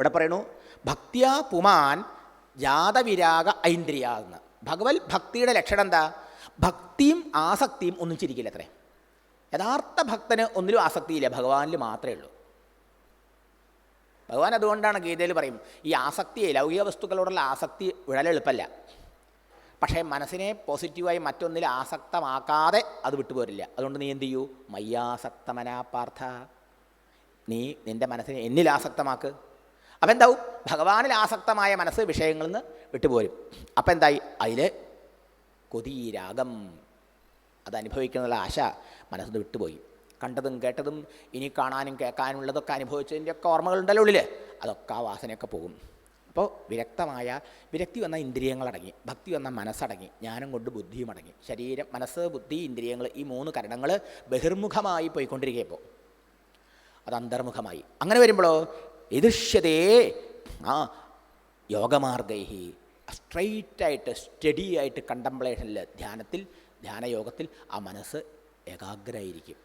ഇവിടെ പറയണു ഭക്തിയ പുമാൻ ജാതവിരാഗ ഐന്ദ്രിയ എന്ന്. ഭഗവത് ഭക്തിയുടെ ലക്ഷണം എന്താ? ഭക്തിയും ആസക്തിയും ഒന്നിച്ചിരിക്കില്ല അത്രേ യഥാർത്ഥ ഭക്തന് ഒന്നിലും ആസക്തിയില്ല ഭഗവാനിൽ മാത്രമേ ഉള്ളൂ. ഭഗവാൻ അതുകൊണ്ടാണ് ഗീതയിൽ പറയും ഈ ആസക്തിയെ ലൗകിക വസ്തുക്കളോടുള്ള ആസക്തി വളരെ എളുപ്പമല്ല പക്ഷേ മനസ്സിനെ പോസിറ്റീവായി മറ്റൊന്നിൽ ആസക്തമാക്കാതെ അത് വിട്ടുപോരില്ല. അതുകൊണ്ട് നീ എന്ത് ചെയ്യൂ? മയ്യാസക്തമനാപാർത്ഥ നീ നിന്റെ മനസ്സിനെ എന്നിൽ ആസക്തമാക്ക്. അപ്പം എന്താവും ഭഗവാനിൽ ആസക്തമായ മനസ്സ് വിഷയങ്ങളിൽ നിന്ന് വിട്ടുപോരും. അപ്പം എന്തായി അതിൽ കൊതിരാഗം. അത് അനുഭവിക്കാനുള്ള ആശ മനസ്സിൽ വിട്ടുപോയി. കണ്ടതും കേട്ടതും ഇനി കാണാനും കേൾക്കാനും ഉള്ളതൊക്കെ അനുഭവിച്ചതിന്റെ ഒക്കെ ഓർമ്മകളുണ്ടല്ലോ ഉള്ളിൽ അതൊക്കെ ആ വാസനയൊക്കെ പോകും. അപ്പോൾ വിരക്തമായ വിരക്തി വന്ന ഇന്ദ്രിയങ്ങളടങ്ങി ഭക്തി വന്ന മനസ്സടങ്ങി ജ്ഞാനം കൊണ്ട് ബുദ്ധിയും അടങ്ങി ശരീരം മനസ്സ് ബുദ്ധി ഇന്ദ്രിയങ്ങൾ ഈ മൂന്ന് കരണങ്ങൾ ബഹിർമുഖമായി പോയിക്കൊണ്ടിരിക്കുകയപ്പോൾ അത് അന്തർമുഖമായി. അങ്ങനെ വരുമ്പോഴോ എതിർഷ്യതേ. ആ യോഗമാർഗൈഹി. സ്ട്രൈറ്റായിട്ട് സ്റ്റഡി ആയിട്ട് കണ്ടംപ്ലേഷനിൽ ധ്യാനത്തിൽ ധ്യാനയോഗത്തിൽ ആ മനസ്സ് ഏകാഗ്രമായിരിക്കും